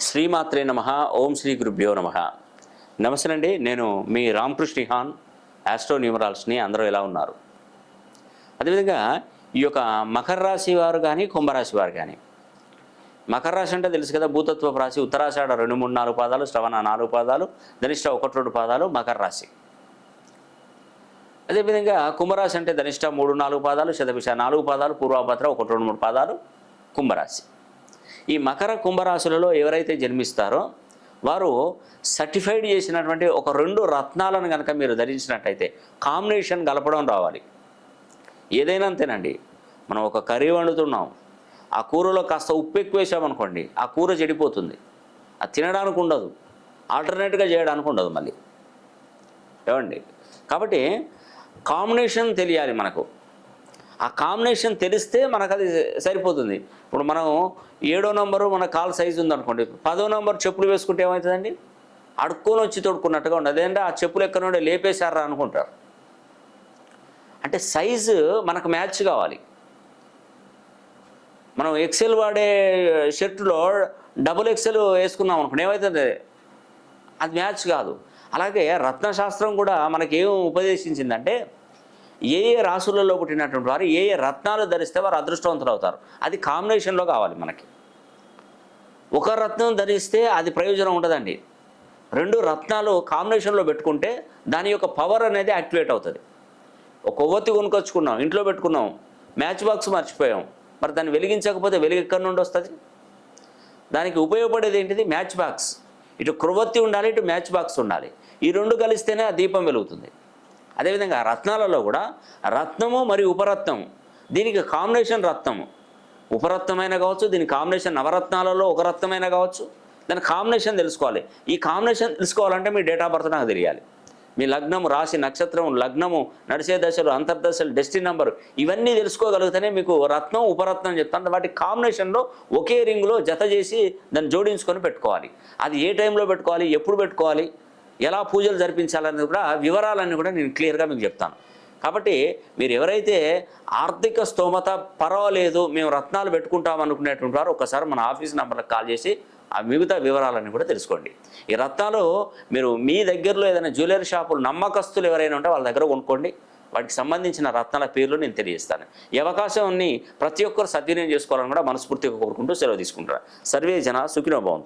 శ్రీమాత్రే నమ ఓం శ్రీ గురుభ్యో నమ. నమస్తే అండి నేను మీ రామకృష్ణిహాన్ ఆస్ట్రోన్యూమరాల్స్ని అందరూ ఎలా ఉన్నారు? అదేవిధంగా ఈ యొక్క మకర రాశి వారు కానీ కుంభరాశి వారు కానీ మకర రాశి అంటే తెలుసు కదా భూతత్వ రాశి ఉత్తరాషాఢ రెండు మూడు నాలుగు పాదాలు శ్రవణ నాలుగు పాదాలు ధనిష్ట ఒకటి రెండు పాదాలు మకర రాశి. అదేవిధంగా కుంభరాశి అంటే ధనిష్ట మూడు నాలుగు పాదాలు శతభిష నాలుగు పాదాలు పూర్వాభద్ర ఒకటి రెండు మూడు పాదాలు కుంభరాశి. ఈ మకర కుంభరాశులలో ఎవరైతే జన్మిస్తారో వారు సర్టిఫైడ్ చేసినటువంటి ఒక రెండు రత్నాలను కనుక మీరు ధరించినట్టయితే కాంబినేషన్ కలపడం రావాలి. ఏదైనా అంతేనండి. మనం ఒక కర్రీ వండుతున్నాం. ఆ కూరలో కాస్త ఉప్పు ఎక్కువ వేసామనుకోండి ఆ కూర చెడిపోతుంది. అది తినడానికి ఉండదు. ఆల్టర్నేట్గా చేయడానికి ఉండదు మళ్ళీ. ఏమండి? కాబట్టి కాంబినేషన్ తెలియాలి మనకు. ఆ కాంబినేషన్ తెలిస్తే మనకు అది సరిపోతుంది. ఇప్పుడు మనం ఏడో నంబరు మన కాల్ సైజు ఉందనుకోండి పదో నంబర్ చెప్పులు వేసుకుంటే ఏమవుతుందండి? అడుక్కొని వచ్చి తొడుక్కున్నట్టుగా ఉండదు. అదేంటే ఆ చెప్పులు ఎక్కడ నుండి లేపేశారా అనుకుంటారు. అంటే సైజు మనకు మ్యాచ్ కావాలి. మనం ఎక్సెల్ వాడే షర్టులో డబుల్ ఎక్సెల్ వేసుకున్నాం అనుకోండి ఏమవుతుంది? అది మ్యాచ్ కాదు. అలాగే రత్నశాస్త్రం కూడా మనకి ఏం ఉపదేశించిందంటే ఏ ఏ రాసులలో పుట్టినటువంటి వారు ఏ ఏ రత్నాలు ధరిస్తే వారు అదృష్టవంతులు అవుతారు అది కాంబినేషన్లో కావాలి మనకి. ఒక రత్నం ధరిస్తే అది ప్రయోజనం ఉండదండి. రెండు రత్నాలు కాంబినేషన్లో పెట్టుకుంటే దాని యొక్క పవర్ అనేది యాక్టివేట్ అవుతుంది. ఒక కొవ్వొత్తి కొనుకొచ్చుకున్నాం ఇంట్లో పెట్టుకున్నాం మ్యాచ్ బాక్స్ మర్చిపోయాం మరి దాన్ని వెలిగించకపోతే వెలుగు ఎక్కడి నుండి వస్తుంది? దానికి ఉపయోగపడేది ఏంటిది? మ్యాచ్ బాక్స్ ఇటు క్రొవ్వొత్తి ఉండాలి ఇటు మ్యాచ్ బాక్స్ ఉండాలి. ఈ రెండు కలిస్తేనే ఆ దీపం వెలుగుతుంది. అదేవిధంగా రత్నాలలో కూడా రత్నము మరియు ఉపరత్నము. దీనికి కాంబినేషన్ రత్నము. ఉపరత్నమైన కావచ్చు దీని కాంబినేషన్ నవరత్నాలలో ఒక రత్నమైన కావచ్చు. దాని కాంబినేషన్ తెలుసుకోవాలి. ఈ కాంబినేషన్ తెలుసుకోవాలంటే మీ డేట్ ఆఫ్ బర్త్ నాకు తెలియాలి. మీ లగ్నము రాశి నక్షత్రం లగ్నము నడిచే దశలు అంతర్దశలు డెస్టిన్ నంబర్ ఇవన్నీ తెలుసుకోగలిగితేనే మీకు రత్నం ఉపరత్నం చెప్తాను. వాటి కాంబినేషన్లో ఒకే రింగ్లో జత చేసి దాన్ని జోడించుకొని పెట్టుకోవాలి. అది ఏ టైంలో పెట్టుకోవాలి? ఎప్పుడు పెట్టుకోవాలి? ఎలా పూజలు జరిపించాలనేది కూడా వివరాలన్నీ కూడా నేను క్లియర్గా మీకు చెప్తాను. కాబట్టి మీరు ఎవరైతే ఆర్థిక స్తోమత పర్వాలేదు మేము రత్నాలు పెట్టుకుంటాం అనుకునేటువంటి వారు ఒకసారి మన ఆఫీస్ నెంబర్కి కాల్ చేసి ఆ మిగతా వివరాలన్నీ కూడా తెలుసుకోండి. ఈ రత్నాలు మీరు మీ దగ్గరలో ఏదైనా జ్యువెలరీ షాపులు నమ్మకస్తులు ఎవరైనా ఉంటే వాళ్ళ దగ్గర కొనుక్కోండి. వాటికి సంబంధించిన రత్నాల పేర్లు నేను తెలియజేస్తాను. ఈ అవకాశాన్ని ప్రతి ఒక్కరు సద్వినియోగం చేసుకోవాలని కూడా మనస్ఫూర్తిగా కోరుకుంటూ సెలవు తీసుకుంటారు సర్వే జన సుఖినోభవం